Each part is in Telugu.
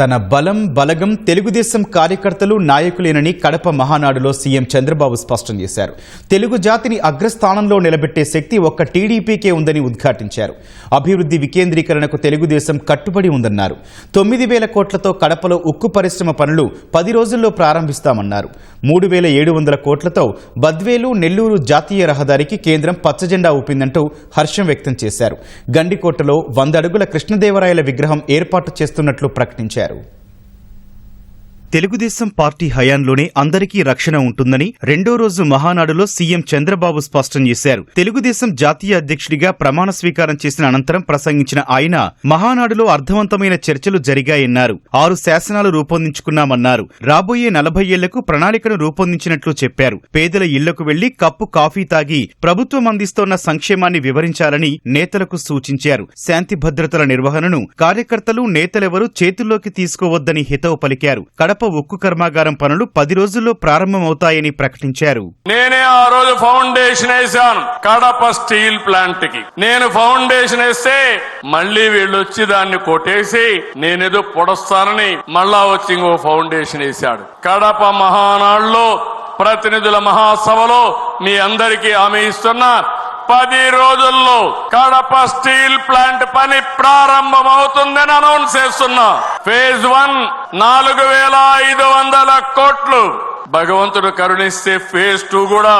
తన బలం బలగం తెలుగుదేశం కార్యకర్తలు నాయకులేనని కడప మహానాడులో సీఎం చంద్రబాబు స్పష్టం చేశారు. తెలుగు జాతిని అగ్రస్థానంలో నిలబెట్టే శక్తి ఒక్క టీడీపీకే ఉందని ఉద్ఘాటించారు. అభివృద్ధి వికేంద్రీకరణకు తెలుగుదేశం కట్టుబడి ఉందన్నారు. తొమ్మిది వేల కోట్లతో కడపలో ఉక్కు పరిశ్రమ పనులు పది రోజుల్లో ప్రారంభిస్తామన్నారు. మూడు వేల ఏడు వందల కోట్లతో బద్వేలు నెల్లూరు జాతీయ రహదారికి కేంద్రం పచ్చజెండా ఊపిందంటూ హర్షం వ్యక్తం చేశారు. గండికోటలో వంద అడుగుల కృష్ణదేవరాయల విగ్రహం ఏర్పాటు చేస్తున్నట్లు ప్రకటించారు. zero. తెలుగుదేశం పార్టీ హయాంలోనే అందరికీ రక్షణ ఉంటుందని రెండో రోజు మహానాడులో సీఎం చంద్రబాబు స్పష్టం చేశారు. తెలుగుదేశం జాతీయ అధ్యక్షుడిగా ప్రమాణ స్వీకారం చేసిన అనంతరం ప్రసంగించిన ఆయన మహానాడులో అర్థవంతమైన చర్చలు జరిగాయన్నారు. ఆరు శాసనాలు రూపొందించుకున్నామన్నారు. రాబోయే నలభై ఏళ్ళకు ప్రణాళికను రూపొందించినట్లు చెప్పారు. పేదల ఇళ్ళకు వెళ్ళి కప్పు కాఫీ తాగి ప్రభుత్వం అందిస్తోన్న సంక్షేమాన్ని వివరించాలని నేతలకు సూచించారు. శాంతి భద్రతల నిర్వహణను కార్యకర్తలు నేతలెవరూ చేతుల్లోకి తీసుకోవద్దని హితవు పలికారు. కడప ఉక్కు కర్మాగారం పనులు పది రోజుల్లో ప్రారంభమవుతాయని ప్రకటించారు. నేనే ఆ రోజు ఫౌండేషన్ వేశాను కడప స్టీల్ ప్లాంట్కి నేను ఫౌండేషన్ వేస్తే మళ్ళీ వీళ్ళు వచ్చి దాన్ని కొట్టేసి నేనేదో పొడస్తానని మళ్ళా వచ్చి ఇంకో ఫౌండేషన్ వేశాడు. కడప మహానాడులో ప్రతినిధుల మహాసభలో మీ అందరికీ హామీ ఇస్తున్నా పది రోజుల్లో కడప స్టీల్ ప్లాంట్ పని ప్రారంభమవుతుందని అనౌన్స్ చేస్తున్నా. ఫేజ్ వన్ నాలుగు వేల ఐదు వందల కోట్లు. భగవంతుడు కరుణిస్తే ఫేజ్ టూ కూడా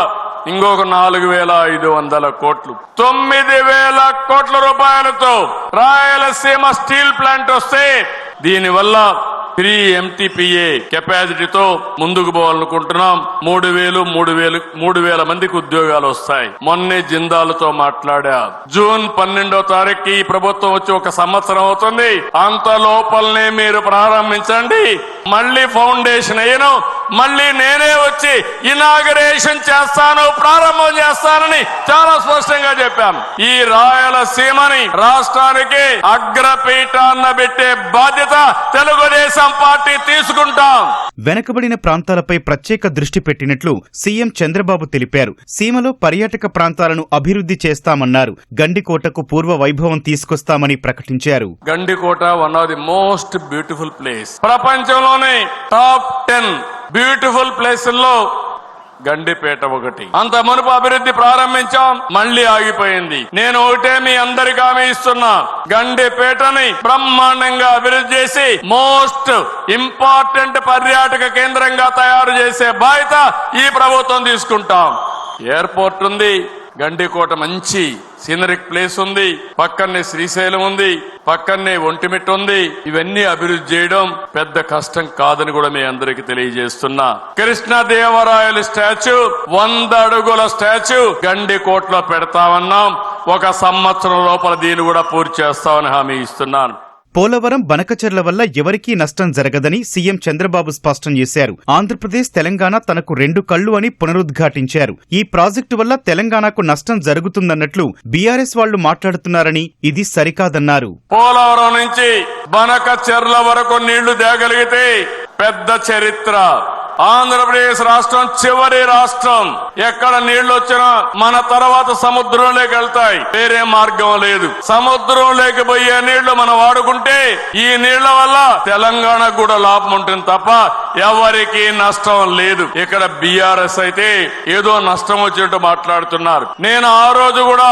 ఇంకొక నాలుగు వేల ఐదు వందల కోట్లు. తొమ్మిది వేల కోట్ల రూపాయలతో రాయలసీమ స్టీల్ ప్లాంట్ వస్తే దీనివల్ల త్రీ ఎంటీపీఏ కెపాసిటీతో ముందుకు పోవాలనుకుంటున్నాం. మూడు వేలు మూడు వేలు మూడు వేల మందికి ఉద్యోగాలు వస్తాయి. మొన్నే జిందాలతో మాట్లాడా. జూన్ పన్నెండో తారీఖు ఈ ప్రభుత్వం వచ్చి ఒక సంవత్సరం అవుతుంది. అంత లోపలనే మీరు ప్రారంభించండి. మళ్ళీ ఫౌండేషన్ అయ్యను మళ్ళీ నేనే వచ్చి ఇనాగరేషన్ చేస్తాను ప్రారంభం చేస్తానని చాలా స్పష్టంగా చెప్పాను. ఈ రాయలసీమని రాష్ట్రానికి అగ్రపీఠాన్న పెట్టే బాధ్యత తెలుగుదేశం పార్టీ తీసుకుంటాం. వెనకబడిన ప్రాంతాలపై ప్రత్యేక దృష్టి పెట్టినట్లు సీఎం చంద్రబాబు తెలిపారు. సీమలో పర్యాటక ప్రాంతాలను అభివృద్ధి చేస్తామన్నారు. గండికోటకు పూర్వ వైభవం తీసుకొస్తామని ప్రకటించారు. Gandikota one of the most beautiful place. ప్రపంచంలోనే టాప్ టెన్ బ్యూటిఫుల్ ప్లేసుల్లో గండిపేట ఒకటి. అంత మునుపు అభివృద్ధి ప్రారంభించాం మళ్ళీ ఆగిపోయింది. నేను ఒకటే మీ అందరికి హామీ ఇస్తున్నా. గండిపేటని బ్రహ్మాండంగా అభివృద్ధి చేసి మోస్ట్ ఇంపార్టెంట్ పర్యాటక కేంద్రంగా తయారు చేసే బాధ్యత ఈ ప్రభుత్వం తీసుకుంటాం. ఎయిర్పోర్ట్ ఉంది గండికోట మంచి సీనరిక్ ప్లేస్ ఉంది. పక్కనే శ్రీశైలం ఉంది. పక్కనే ఒంటిమిట్ట ఉంది. ఇవన్నీ అభివృద్ధి చేయడం పెద్ద కష్టం కాదని కూడా మీ అందరికి తెలియజేస్తున్నా. కృష్ణదేవరాయలు స్టాచ్యూ వంద అడుగుల స్టాచ్యూ గండికోటలో పెడతామన్నాం. ఒక సంవత్సరం లోపల దీన్ని కూడా పూర్తి చేస్తామని హామీ ఇస్తున్నాను. పోలవరం బనకచెర్ల వల్ల ఎవరికీ నష్టం జరగదని సీఎం చంద్రబాబు స్పష్టం చేశారు. ఆంధ్రప్రదేశ్ తెలంగాణ తనకు రెండు కళ్ళు అని పునరుద్ఘాటించారు. ఈ ప్రాజెక్టు వల్ల తెలంగాణకు నష్టం జరుగుతుందన్నట్లు బీఆర్ఎస్ వాళ్ళు మాట్లాడుతున్నారని ఇది సరికాదన్నారు. పోలవరం నుంచి బనకచెర్ల వరకు నీళ్ళు తేగలిగితే పెద్ద చరిత్ర. ఆంధ్రప్రదేశ్ రాష్ట్రం చివరి రాష్ట్రం. ఎక్కడ నీళ్ళు వచ్చినా మన తర్వాత సముద్రంలోకి వెళ్తాయి. వేరే మార్గం లేదు. సముద్రంలోకి పోయే నీళ్ళు మనం వాడుకుంటే ఈ నీళ్ళ వల్ల తెలంగాణకు కూడా లాభం ఉంటుంది తప్ప ఎవరికి నష్టం లేదు. ఇక్కడ బీఆర్ఎస్ అయితే ఏదో నష్టం వచ్చినట్టు మాట్లాడుతున్నారు. నేను ఆ రోజు కూడా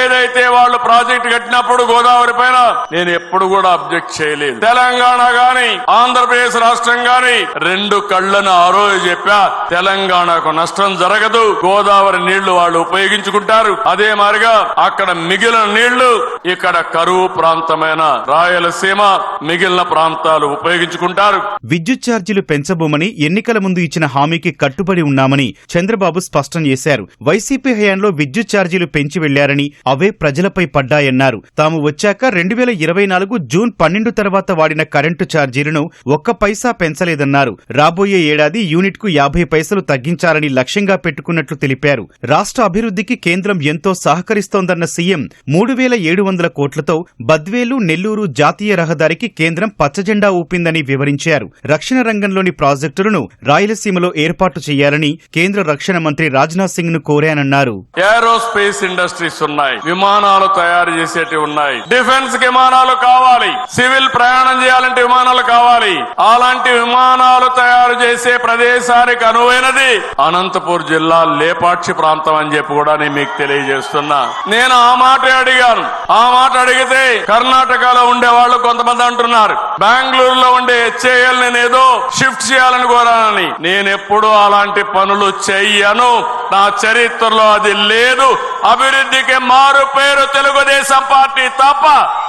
ఏదైతే వాళ్ళు ప్రాజెక్ట్ కట్టినప్పుడు గోదావరి పైన నేను ఎప్పుడు కూడా అబ్జెక్ట్ చేయలేదు. తెలంగాణ గాని ఆంధ్రప్రదేశ్ రాష్ట్రం గాని రెండు కళ్ళను రోజు చెప్పా తెలంగాణకు నష్టం జరగదు. గోదావరి నీళ్ళు వాళ్ళు ఉపయోగించుకుంటారు. అదే మారిగా అక్కడ మిగిలిన నీళ్ళు ఇక్కడ కరువు ప్రాంతమైన రాయలసీమ మిగిలిన ప్రాంతాలు ఉపయోగించుకుంటారు. విద్యుత్ ఛార్జీలు పెంచబోమని ఎన్నికల ముందు ఇచ్చిన హామీకి కట్టుబడి ఉన్నామని చంద్రబాబు స్పష్టం చేశారు. వైసీపీ హయాంలో విద్యుత్ ఛార్జీలు పెంచి వెళ్ళారని అవే ప్రజలపై పడ్డాయన్నారు. తాము వచ్చాక రెండు వేల ఇరవై నాలుగు జూన్ పన్నెండు తర్వాత వాడిన కరెంటు ఛార్జీలను ఒక్క పైసా పెంచలేదన్నారు. రాబోయే ఏడాది ప్రతి యూనిట్కు యాభై పైసలు తగ్గించాలని లక్ష్యంగా పెట్టుకున్నట్లు తెలిపారు. రాష్ట్ర అభివృద్ధికి కేంద్రం ఎంతో సహకరిస్తోందన్న సీఎం మూడు వేల ఏడు వందల కోట్లతో బద్వేలు నెల్లూరు జాతీయ రహదారికి కేంద్రం పచ్చజెండా ఊపిందని వివరించారు. రక్షణ రంగంలోని ప్రాజెక్టులను రాయలసీమలో ఏర్పాటు చేయాలని కేంద్ర రక్షణ మంత్రి రాజ్నాథ్ సింగ్ను కోరానన్నారు. ఏరోస్పేస్ ఇండస్ట్రీస్ ఉన్నాయి. విమానాలు తయారు చేసేటివి ఉన్నాయి. డిఫెన్స్ విమానాలు కావాలి. సివిల్ ప్రయాణం చేయాలంటే విమానాలు కావాలి. అలాంటి విమానాలు తయారు చేసే ప్రదేశానికి అనువైనది. అనంతపూర్ జిల్లా లేపాక్షి ప్రాంతం అని చెప్పి కూడా నేను మీకు తెలియజేస్తున్నా. నేను ఆ మాట అడిగాను. ఆ మాట అడిగితే కర్ణాటకలో ఉండే వాళ్ళు కొంతమంది అంటున్నారు. బెంగళూరులో ఉండే హెచ్ఏఎల్ నేను ఏదో షిఫ్ట్ చేయాలని కోరానని. నేను ఎప్పుడూ అలాంటి పనులు చెయ్యను. నా చరిత్రలో అది లేదు. అభివృద్ధికి మారు పేరు తెలుగుదేశం పార్టీ తప్ప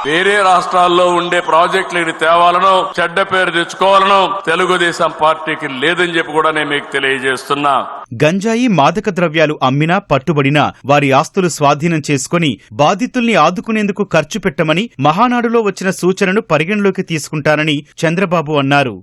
వేరే రాష్ట్రాల్లో ఉండే ప్రాజెక్టులు తేవాలను చెడ్డ పేరు తెచ్చుకోవాలను తెలుగుదేశం పార్టీకి లేదని చెప్పి కూడా నేను మీకు తెలియజేస్తున్నా. గంజాయి మాదక ద్రవ్యాలు అమ్మినా పట్టుబడినా వారి ఆస్తులు స్వాధీనం చేసుకుని బాధితుల్ని ఆదుకునేందుకు ఖర్చు పెట్టమని మహానాడులో వచ్చిన సూచనను పరిగణలోకి తీసుకుంటానని చంద్రబాబు అన్నారు.